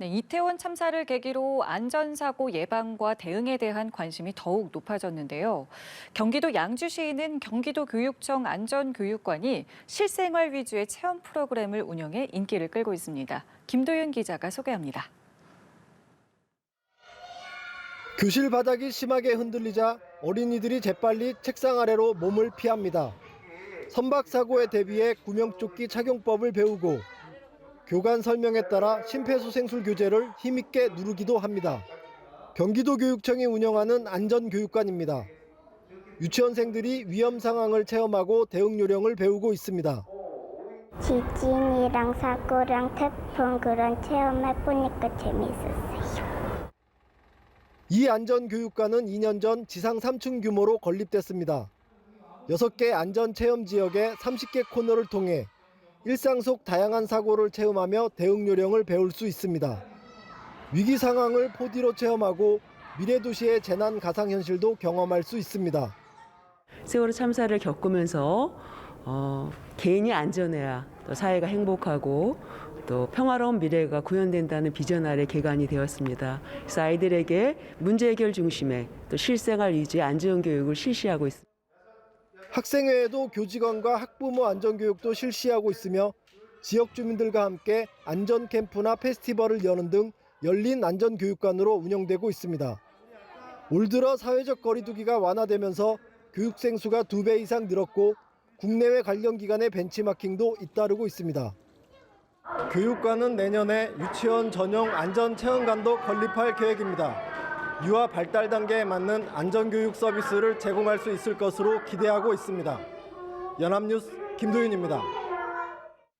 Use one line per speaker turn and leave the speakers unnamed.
네, 이태원 참사를 계기로 안전사고 예방과 대응에 대한 관심이 더욱 높아졌는데요. 경기도 양주시는 경기도 교육청 안전교육관이 실생활 위주의 체험 프로그램을 운영해 인기를 끌고 있습니다. 김도윤 기자가 소개합니다.
교실 바닥이 심하게 흔들리자 어린이들이 재빨리 책상 아래로 몸을 피합니다. 선박 사고에 대비해 구명조끼 착용법을 배우고 교관 설명에 따라 심폐소생술 교재를 힘있게 누르기도 합니다. 경기도 교육청이 운영하는 안전교육관입니다. 유치원생들이 위험 상황을 체험하고 대응 요령을 배우고 있습니다.
지진이랑 사고랑 태풍 그런 체험해보니까 재밌었어요.
이 안전교육관은 2년 전 지상 3층 규모로 건립됐습니다. 6개 안전체험 지역에 30개 코너를 통해 일상 속 다양한 사고를 체험하며 대응 요령을 배울 수 있습니다. 위기 상황을 4D로 체험하고 미래 도시의 재난 가상 현실도 경험할 수 있습니다.
세월호 참사를 겪으면서 어, 개인이 안전해야 또 사회가 행복하고 또 평화로운 미래가 구현된다는 비전 아래 개관이 되었습니다. 그래서 아이들에게 문제 해결 중심의 또 실생활 위주의 안전 교육을 실시하고 있습니다.
학생회에도 교직원과 학부모 안전교육도 실시하고 있으며 지역 주민들과 함께 안전 캠프나 페스티벌을 여는 등 열린 안전교육관으로 운영되고 있습니다. 올 들어 사회적 거리두기가 완화되면서 교육생 수가 두 배 이상 늘었고 국내외 관련 기관의 벤치마킹도 잇따르고 있습니다. 교육관은 내년에 유치원 전용 안전체험관도 건립할 계획입니다. 유아 발달 단계에 맞는 안전교육 서비스를 제공할 수 있을 것으로 기대하고 있습니다. 연합뉴스 김도윤입니다.